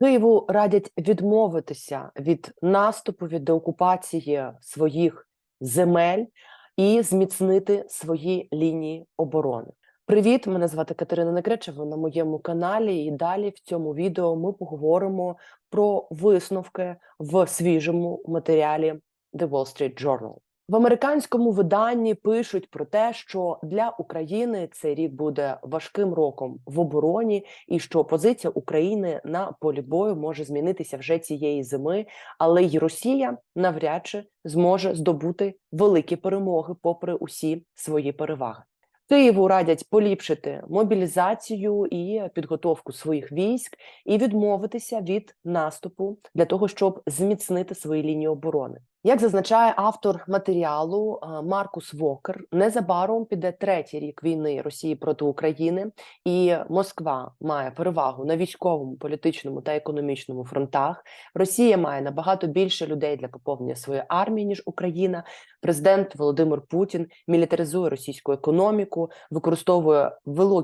Києву радять відмовитися від наступу від деокупації своїх земель і зміцнити свої лінії оборони. Привіт, мене звати Катерина Негречева на моєму каналі. І далі в цьому відео ми поговоримо про висновки в свіжому матеріалі The Wall Street Journal. В американському виданні пишуть про те, що для України цей рік буде важким роком в обороні, і що позиція України на полі бою може змінитися вже цієї зими, але й Росія навряд чи зможе здобути великі перемоги, попри усі свої переваги. Києву радять поліпшити мобілізацію і підготовку своїх військ і відмовитися від наступу для того, щоб зміцнити свої лінії оборони. Як зазначає автор матеріалу е, Маркус Вокер, незабаром піде третій рік війни Росії проти України, і Москва має перевагу на військовому, політичному та економічному фронтах. Росія має набагато більше людей для поповнення своєї армії ніж Україна. Президент Володимир Путін мілітаризує російську економіку, використовує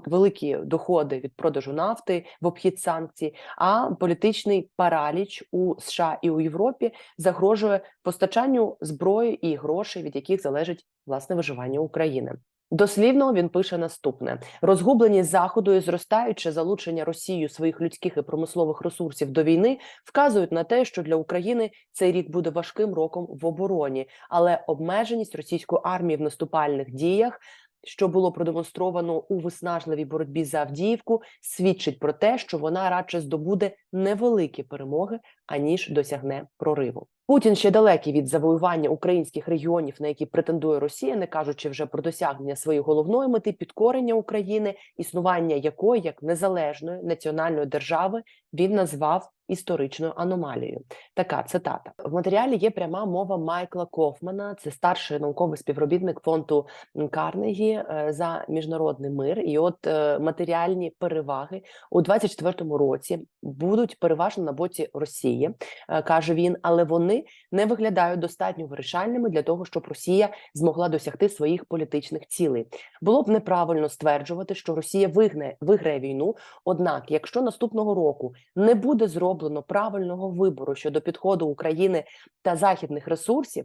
великі доходи від продажу нафти в обхід санкцій. А політичний параліч у США і у Європі загрожує постачанню зброї і грошей, від яких залежить власне виживання України. Дослівно він пише наступне: розгублені заходу і зростаюче залучення Росією своїх людських і промислових ресурсів до війни вказують на те, що для України цей рік буде важким роком в обороні, але обмеженість російської армії в наступальних діях. Що було продемонстровано у виснажливій боротьбі за Авдіївку, свідчить про те, що вона радше здобуде невеликі перемоги аніж досягне прориву. Путін ще далекий від завоювання українських регіонів, на які претендує Росія, не кажучи вже про досягнення своєї головної мети підкорення України, існування якої як незалежної національної держави він назвав історичною аномалією. Така цитата в матеріалі є пряма мова Майкла Кофмана, це старший науковий співробітник фонду Карнегі е, за міжнародний мир. І от е, матеріальні переваги у 24-му році будуть переважно на боці Росії, е, каже він, але вони не виглядають достатньо вирішальними для того, щоб Росія змогла досягти своїх політичних цілей. Було б неправильно стверджувати, що Росія вигне виграє війну. Однак, якщо наступного року не буде зроблено правильного вибору щодо підходу України та західних ресурсів,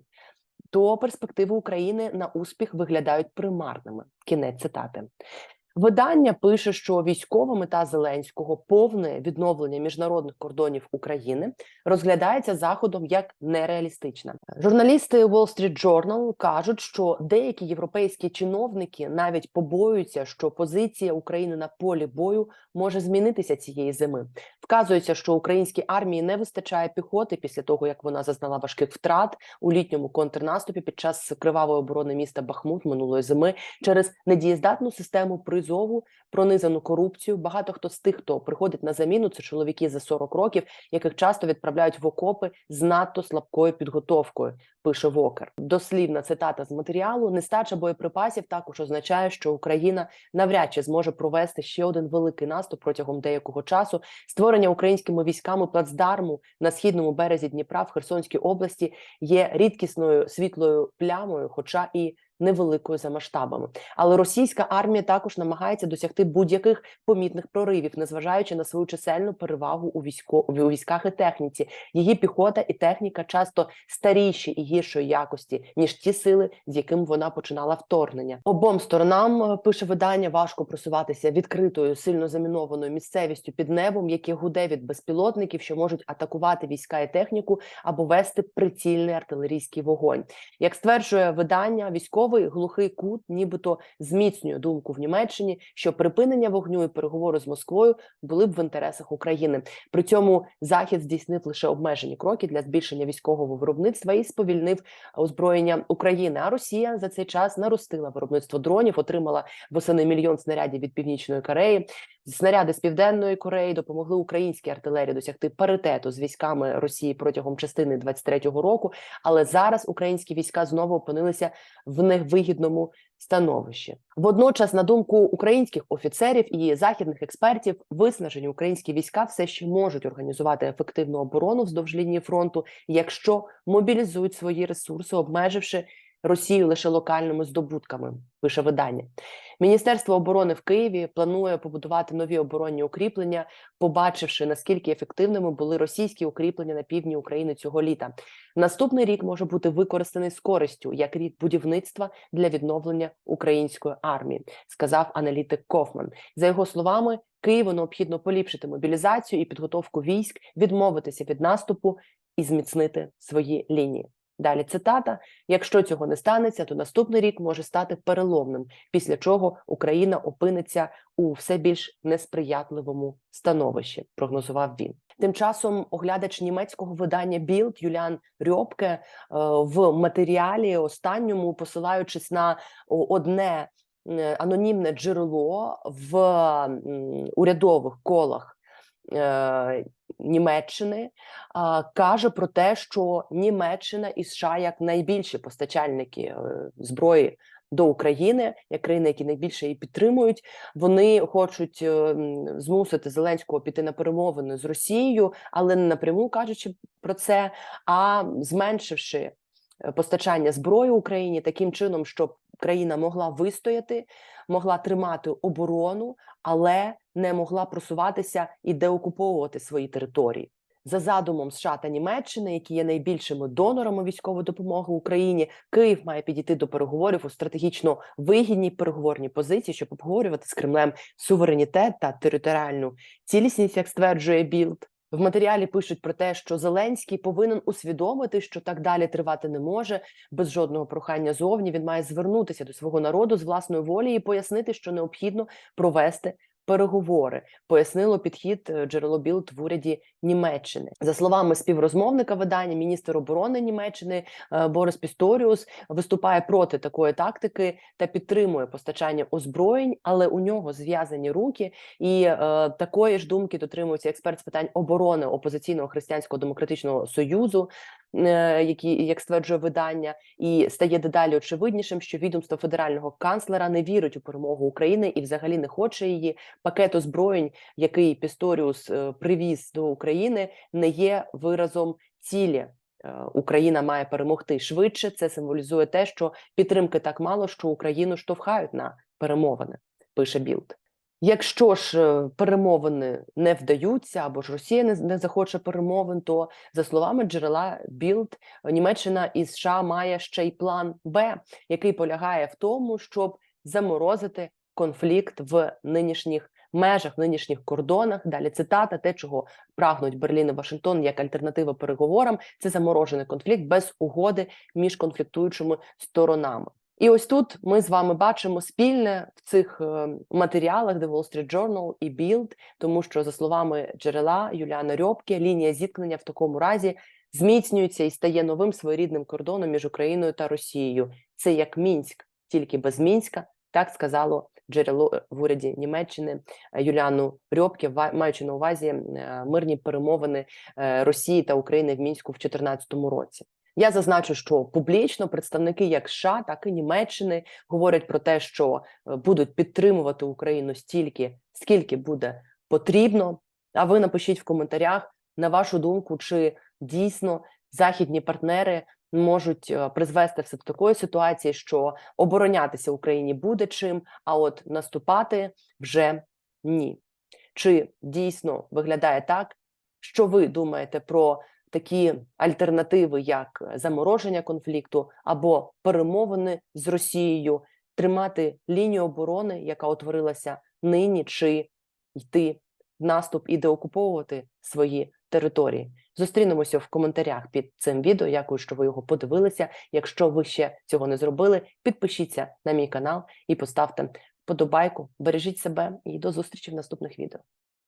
то перспективи України на успіх виглядають примарними. Кінець цитати. Видання пише, що військова мета Зеленського повне відновлення міжнародних кордонів України розглядається заходом як нереалістична. Журналісти Wall Street Journal кажуть, що деякі європейські чиновники навіть побоюються, що позиція України на полі бою може змінитися цієї зими. Вказується, що українській армії не вистачає піхоти після того, як вона зазнала важких втрат у літньому контрнаступі під час кривавої оборони міста Бахмут минулої зими через недієздатну систему призову пронизану корупцію. Багато хто з тих, хто приходить на заміну, це чоловіки за 40 років, яких часто відправляють в окопи з надто слабкою підготовкою. Пише Вокер. Дослівна цитата з матеріалу: нестача боєприпасів також означає, що Україна навряд чи зможе провести ще один великий наступ протягом деякого часу. Створення українськими військами плацдарму на східному березі Дніпра в Херсонській області є рідкісною світлою плямою, хоча і невеликою за масштабами. Але російська армія також намагається досягти будь-яких помітних проривів, незважаючи на свою чисельну перевагу у військо військах і техніці. Її піхота і техніка часто старіші і гіршої якості ніж ті сили, з якими вона починала вторгнення. Обом сторонам е, пише видання важко просуватися відкритою, сильно замінованою місцевістю під небом, яке гуде від безпілотників, що можуть атакувати війська і техніку або вести прицільний артилерійський вогонь. Як стверджує видання, військово Новий глухий кут, нібито зміцнює думку в Німеччині, що припинення вогню і переговори з Москвою були б в інтересах України. При цьому захід здійснив лише обмежені кроки для збільшення військового виробництва і сповільнив озброєння України. А Росія за цей час наростила виробництво дронів, отримала восени мільйон снарядів від північної Кореї. Снаряди з південної Кореї допомогли українській артилерії досягти паритету з військами Росії протягом частини 23-го року. Але зараз українські війська знову опинилися в невигідному становищі. Водночас, на думку українських офіцерів і західних експертів, виснажені українські війська все ще можуть організувати ефективну оборону вздовж лінії фронту, якщо мобілізують свої ресурси, обмеживши Росію лише локальними здобутками. Пише видання. Міністерство оборони в Києві планує побудувати нові оборонні укріплення, побачивши наскільки ефективними були російські укріплення на півдні України цього літа. Наступний рік може бути використаний з користю як рік будівництва для відновлення української армії, сказав аналітик Кофман. За його словами, Києву необхідно поліпшити мобілізацію і підготовку військ, відмовитися від наступу і зміцнити свої лінії. Далі цитата: якщо цього не станеться, то наступний рік може стати переломним, після чого Україна опиниться у все більш несприятливому становищі. Прогнозував він. Тим часом оглядач німецького видання Bild Юліан Рьопке е, в матеріалі останньому, посилаючись на одне е, анонімне джерело в урядових колах. Е, Німеччини каже про те, що Німеччина і США як найбільші постачальники е, зброї до України, як країни, які найбільше її підтримують, вони хочуть е, змусити Зеленського піти на перемовини з Росією, але не напряму кажучи про це, а зменшивши постачання зброї Україні таким чином, щоб країна могла вистояти, могла тримати оборону, але не могла просуватися і деокуповувати свої території. За задумом США та Німеччини, які є найбільшими донорами військової допомоги Україні, Київ має підійти до переговорів у стратегічно вигідній переговорній позиції, щоб обговорювати з Кремлем суверенітет та територіальну цілісність, як стверджує Білд. В матеріалі пишуть про те, що Зеленський повинен усвідомити, що так далі тривати не може без жодного прохання зовні. Він має звернутися до свого народу з власної волі і пояснити, що необхідно провести переговори. Пояснило підхід е, джерело Білд в уряді Німеччини. За словами співрозмовника видання, міністр оборони Німеччини е, Борис Пісторіус виступає проти такої тактики та підтримує постачання озброєнь, але у нього зв'язані руки, і е, такої ж думки дотримується експерт з питань оборони опозиційного християнського демократичного союзу, які як стверджує видання, і стає дедалі очевиднішим, що відомство федерального канцлера не вірить у перемогу України і взагалі не хоче її. Пакет озброєнь, який Пісторіус е, привіз до України, не є виразом цілі. Е, Україна має перемогти швидше. Це символізує те, що підтримки так мало, що Україну штовхають на перемовини. Пише Білд. Якщо ж е, перемовини не вдаються, або ж Росія не, не захоче перемовин, то за словами джерела Білд, Німеччина і США має ще й план Б, який полягає в тому, щоб заморозити конфлікт в нинішніх межах, в нинішніх кордонах. Далі цитата: те, чого прагнуть Берлін і Вашингтон як альтернатива переговорам, це заморожений конфлікт без угоди між конфліктуючими сторонами. І ось тут ми з вами бачимо спільне в цих е, матеріалах, де Wall Street Journal і Bild, тому що за словами джерела Юліана Рьопке, лінія зіткнення в такому разі зміцнюється і стає новим своєрідним кордоном між Україною та Росією. Це як Мінськ, тільки без Мінська, так сказало джерело е, в уряді Німеччини е, Юліану Рьопке, ва- маючи на увазі мирні перемовини Росії та України в мінську в 2014 році. Я зазначу, що публічно представники як США, так і Німеччини говорять про те, що е, будуть підтримувати Україну стільки, скільки буде потрібно. А ви напишіть в коментарях на вашу думку, чи дійсно західні партнери можуть е, призвести все до такої ситуації, що оборонятися Україні буде чим, а от наступати вже ні. Чи дійсно виглядає так, що ви думаєте про такі альтернативи, як замороження конфлікту або перемовини з Росією, тримати лінію оборони, яка утворилася нині, чи йти в наступ і деокуповувати свої території? Зустрінемося в коментарях під цим відео. Дякую, що ви його подивилися. Якщо ви ще цього не зробили, підпишіться на мій канал і поставте вподобайку. Бережіть себе і до зустрічі в наступних відео.